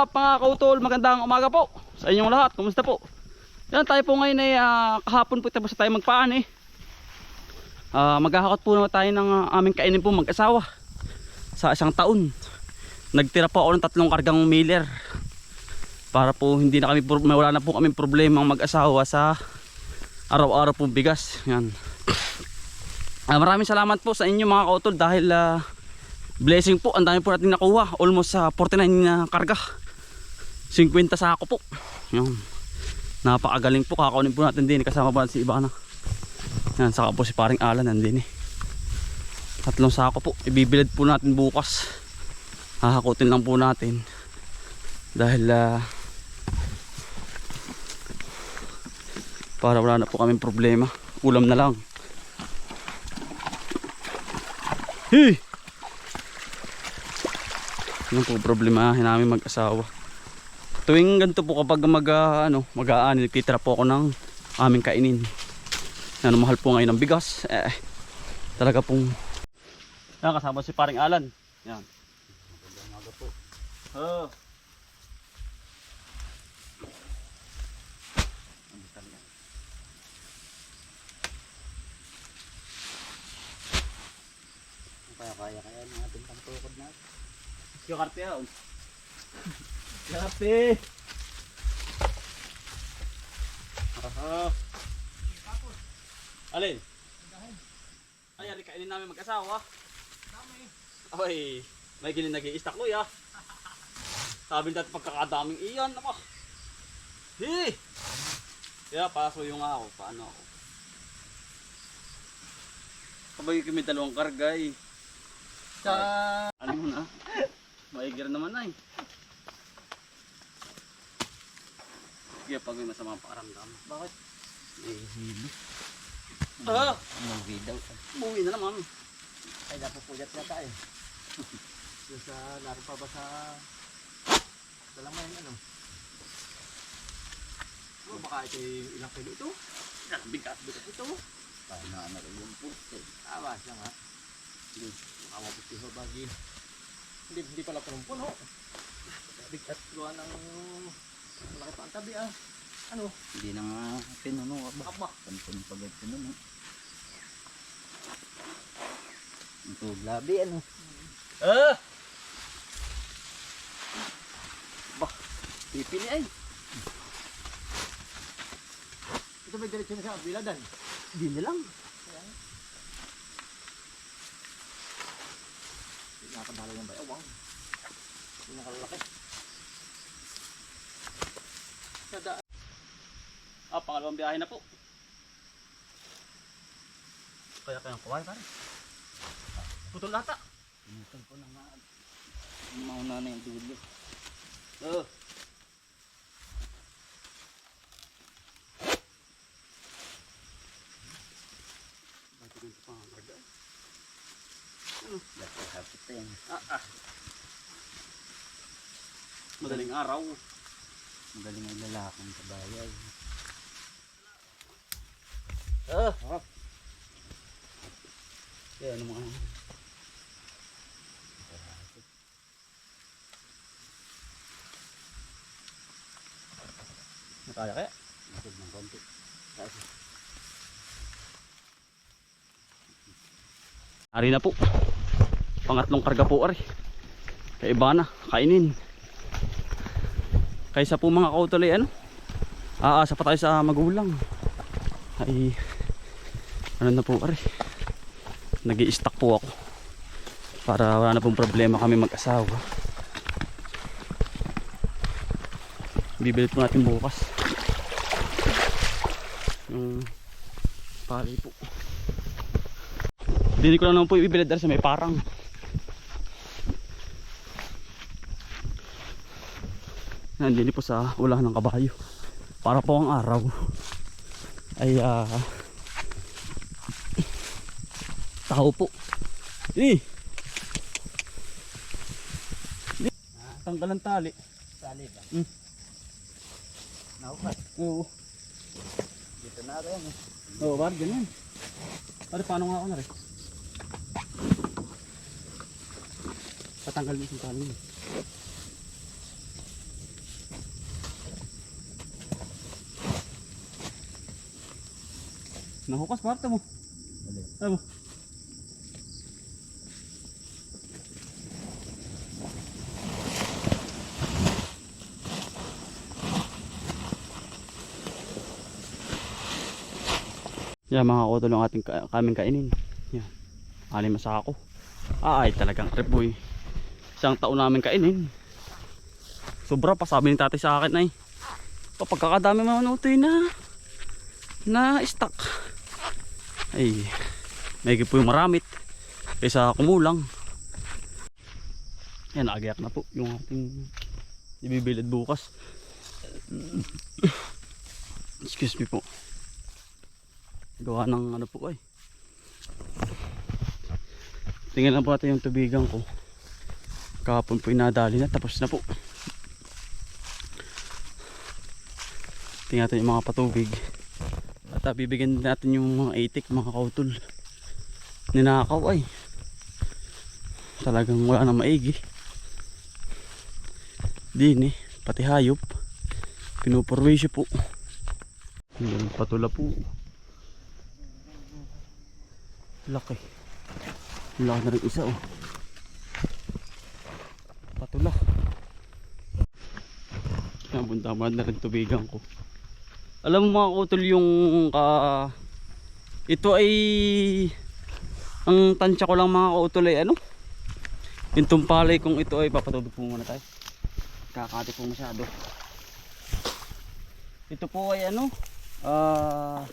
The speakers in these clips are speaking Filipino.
Up mga kautol? Magandang umaga po sa inyong lahat. Kumusta po? Yan tayo po ngayon ay ah, kahapon po tapos tayo magpaan eh. Ah, maghahakot po naman tayo ng ah, aming kainin po mag-asawa sa isang taon. Nagtira po ako ng tatlong kargang mailer para po hindi na kami wala na po kami problema mag-asawa sa araw-araw pong bigas. Yan. Ah, maraming salamat po sa inyo mga kautol dahil ah, blessing po ang dami po natin nakuha almost sa 49 na karga 50 sako po. Yun. Napakagaling po. Kakaunin po natin din. Kasama pa si Ibana yan saka po si paring Alan nandun eh tatlong sako po. Ibibilad po natin bukas. Hahakutin lang po natin. Dahil ah, para wala na po kaming problema. Ulam na lang. Hey! Yun po problemahin namin mag-asawa. Tuwing ganito po kapag mag ah, ano, mag-aani, nagtitira po ako ng aming kainin. Yan, mahal po ngayon ng bigas. Eh, talaga pong yan, kasama si paring Alan. Yan. Oh. Kaya-kaya kaya ng ating pangtukod na. Yung karte ha. Karte. Aha. Alin? Ay, ari kainin namin mag-asawa. Ay, may gilin nag i ko ya. Sabi natin pagkakadaming iyan. Ako. Hi! Kaya paso yung ako. Paano ako? Kabay kami dalawang karga eh. Ano na? Maigir naman na eh. Kaya pag may masamang paramdam. bakit? Eh, hilo. Ah! Movie daw. Buwi na naman. Ay napupuyat na tayo. Sa laro pa ba sa Dalaman ano? Oh, baka ito yung ilang kilo ito? Yan, bigat, bigat ito. Paano na rin yung puti. Tama siya nga. Hindi. Makawabuti ho bagi. Hindi, hindi pala punong-puno. Bigat gawa ng malaki pa ang tabi ah. Ano? Hindi na nga pinuno ka ba? Aba. Pampun pag ay pinuno. Ito labi ano. Ah! Bah, pipili ay. Ito may diretso na sa biladan. Hindi na lang. Nakakabala ng bayawang. Yung nakalaki. Sada. Ah, pangalawang biyahe na po. Kaya kayang kuhay pare. Putol lata. Pinutol ko na nga. Mauna na yung dulo. Oh. Bakit ganito pa ang karga? Lasa hapit pa yan. Ah, ah. Madaling araw. Magaling ang lalakang kabayay. Ah. Kaya ano mga Nakaya kaya? Masod ng konti. Ari na po. Pangatlong karga po ari. Kaiba na, kainin. Kaysa po mga kautuloy ano? Aasa pa tayo sa magulang. Ay ano na po ari. nag stock po ako. Para wala na pong problema kami mag-asawa. Bibili po natin bukas. Yung pali po. Hindi ko lang naman po ibibilad dahil sa may parang. Nandini po sa ulahan ng kabayo. Para po ang araw ay ah tao po. Ini. Ini. Tanggal ang tali. Sali ba? Hmm. Naukat. Oo. Dito na rin. eh. Oo, bakit ganyan? Pare, paano nga ako na rin? Patanggal mo yung tali mo. Nahukas parta mo. Mo? Yan mga kutol ang ating ka- kaming kainin. Yan. Alim na sako. Ah, ay talagang trip boy. Isang taon namin kainin. Sobra pa sabi ni tatay sa akin ay. Pagkakadami mga nutoy na na stock. Ay, may po yung maramit. Kaysa kumulang. Yan, nagayak na po yung ating ibibilad bukas. Excuse me po. Gawa ng ano po ay. Tingnan lang po natin yung tubigan ko. Kahapon po inadali na. Tapos na po. Tingnan natin yung mga patubig. At ah, bibigyan natin yung mga itik, mga kautol. Ninakaw ay. Talagang wala na maigi. Din eh. Pati hayop. Pinupurwisyo po. Yung patula po. Laki. Laki na rin isa oh. Patula. Nabuntaman na rin tubigan ko. Alam mo mga kutol yung ka ito ay ang tansya ko lang mga kautol ay ano? Yung tumpalay kung ito ay papatubig po muna tayo. Kakati po masyado. Ito po ay ano? Ah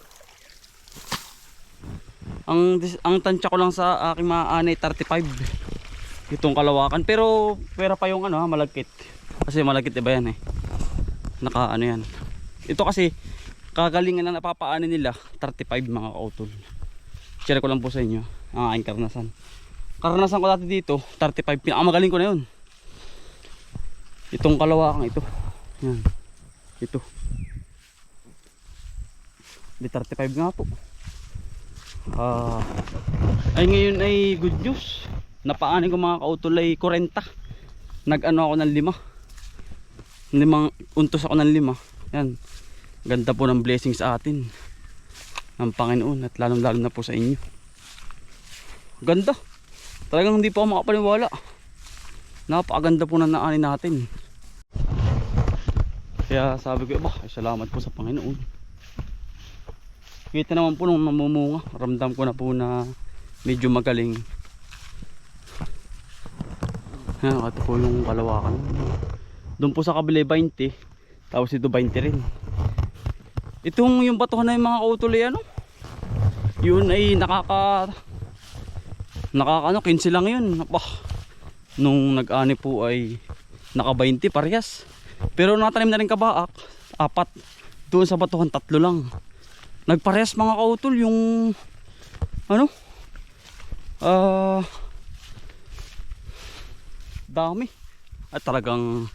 ang ang tansya ko lang sa aking mga anay 35 itong kalawakan pero pera pa yung ano ha malagkit kasi malagkit iba yan eh naka ano yan ito kasi kagalingan na napapaanin nila 35 mga kautol share ko lang po sa inyo ang aking karanasan karanasan ko dati dito 35 pinakamagaling ko na yun itong kalawakan ito yan ito di 35 nga po Ah, ay ngayon ay good news. Napaanin ko mga kautol ay 40. Nag-ano ako ng lima. Limang untos ako ng lima. Yan. Ganda po ng blessing sa atin. Ng Panginoon at lalong lalo na po sa inyo. Ganda. Talagang hindi po ako makapaniwala. Napakaganda po na naanin natin. Kaya sabi ko, bah, salamat po sa Panginoon. Kita naman po nung namumunga. Ramdam ko na po na medyo magaling. Yan, ito po yung kalawakan. Doon po sa kabila 20. Tapos ito 20 rin. Itong yung batuhan na yung mga kautuloy ano. Yun ay nakaka nakaka ano 15 lang yun. Bah, nung nag-ani po ay naka 20 parehas. Pero natanim na rin kabaak. Apat. Doon sa batuhan tatlo lang nagparehas mga kautol yung ano ah dami at talagang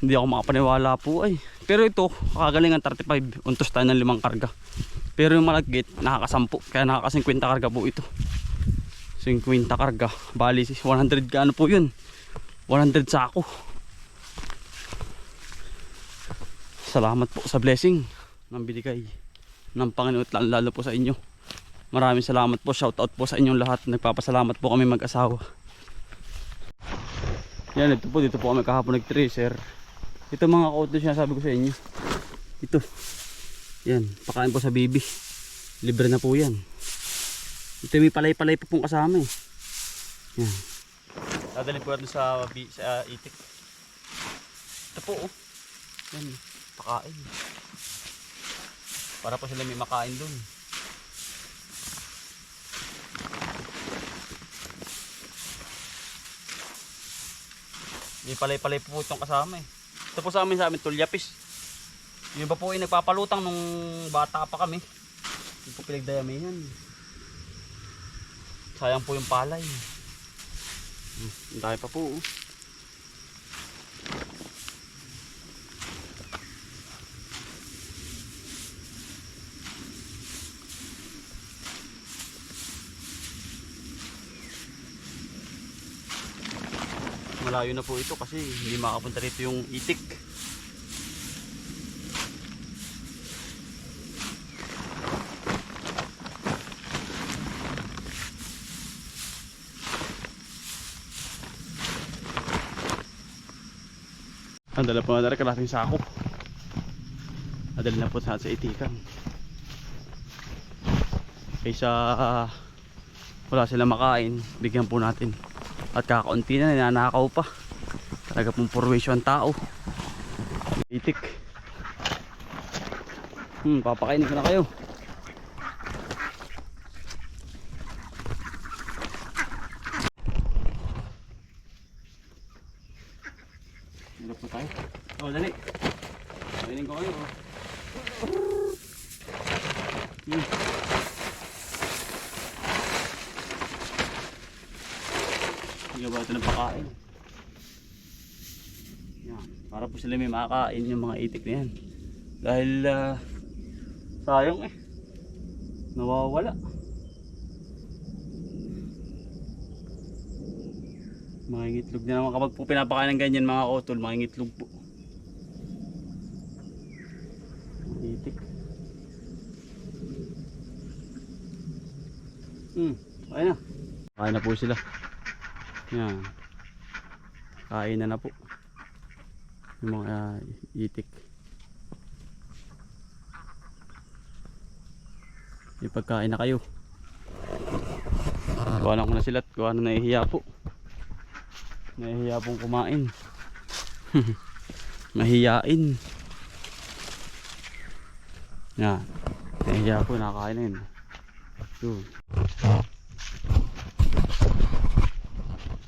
hindi ako makapaniwala po ay pero ito kagalingan 35 untos tayo ng limang karga pero yung malagkit nakakasampu kaya nakaka 50 karga po ito 50 karga bali 100 ka ano po yun 100 sako salamat po sa blessing ng binigay ng Panginoon lalo po sa inyo. Maraming salamat po. Shout out po sa inyong lahat. Nagpapasalamat po kami mag-asawa. Yan, ito po. Dito po kami kahapon nag-tracer. Ito mga kautos siya sabi ko sa inyo. Ito. Yan, pakain po sa bibi. Libre na po yan. Ito may palay-palay po pong kasama eh. Yan. Dadalhin po natin sa, sa itik. Ito po oh. Yan, pakain. Para po sila may makain dun. May palay-palay po itong kasama eh. Ito po sa amin sa amin tulyapis. Yung iba po ay nagpapalutang nung bata pa kami. Yung po pinagdayamihan. Sayang po yung palay. Hmm, Ang dami pa po oh. malayo na po ito kasi hindi makapunta dito yung itik. Ang dala po na dala kalating sakop nadala na po sa itikan kaysa uh, wala sila makain bigyan po natin. At kakaunti na, nanakaw pa. Talaga pong purwisyo ang tao. Itik. Hmm, papakainin ko na kayo. Hilap po tayo. Oh, dali. Kainin ko kayo. oh. Hmm. Hindi ba ito ng pakain? Para po sila may makakain yung mga itik na yan. Dahil ah, sayang eh. Nawawala. Mga ngitlog na naman kapag po pinapakain ng ganyan mga otol, mga ngitlog po. Itik. Hmm, kain na. Kain na po sila. Yan. Kain na na po. Yung mga ah, itik. Ipagkain na kayo. Gawa ko na sila at gawa na nahihiya po. Nahihiya pong kumain. Mahiyain. Yan. Nahihiya po, nakakain na yun. Yun.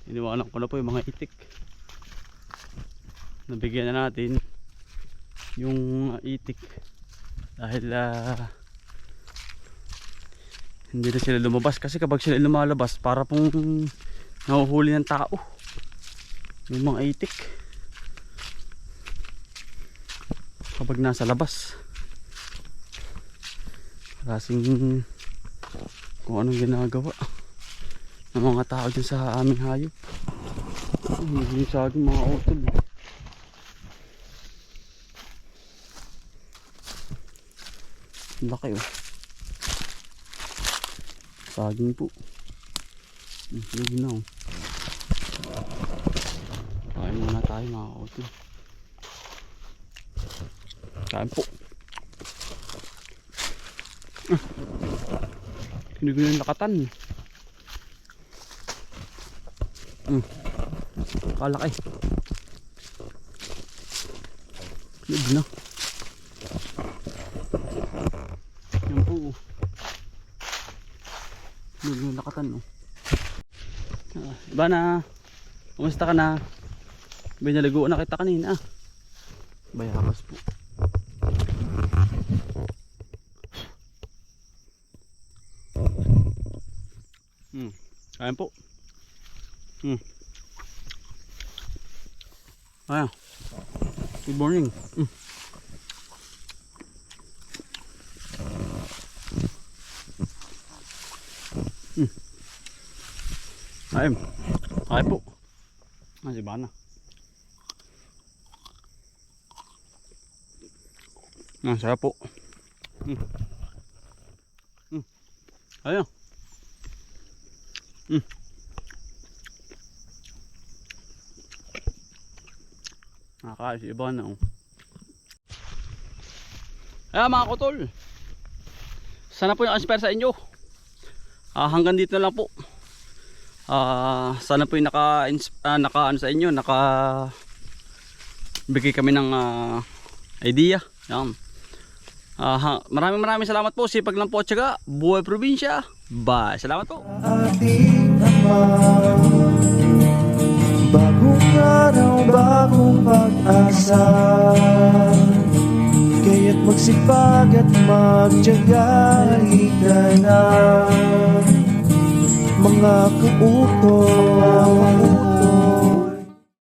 Iniwanan ko na po yung mga itik. Nabigyan na natin yung itik. Dahil ah, hindi na sila lumabas. Kasi kapag sila lumalabas para pong nahuhuli ng tao. Yung mga itik. Kapag nasa labas. Kasing kung anong ginagawa ng mga tao dyan sa aming hayop. Hindi sa akin mga utol laki oh. Saging po. Yun na oh. Kain muna tayo mga utol kain po. Hindi ko yung lakatan. Hmm. Kalaki. Lug na. Yan po. oh. Nakatan oh. Ah, iba na. Kumusta ka na? Binaligo na kita kanina. Bayabas po. Hmm. Kain po. Hmm. Ayan. Good morning. Hmm. Ayun. Ay po. Ah, si Bana. Ah, sarap po. Hmm. Hmm. Ayun. Si iba na oh. Ayan mga kutol. Sana po yung inspire sa inyo. Ah, hanggang dito na lang po. Ah, sana po yung naka, ah, naka ano sa inyo, naka bigay kami ng ah, idea. Yan. Ah, ha- maraming maraming salamat po. Sipag lang po at. Buhay probinsya. Bye. Salamat po. ating Bagong araw, bagong pag-asa Kaya't magsipag at magtyaga Halika na Mga pag-uukol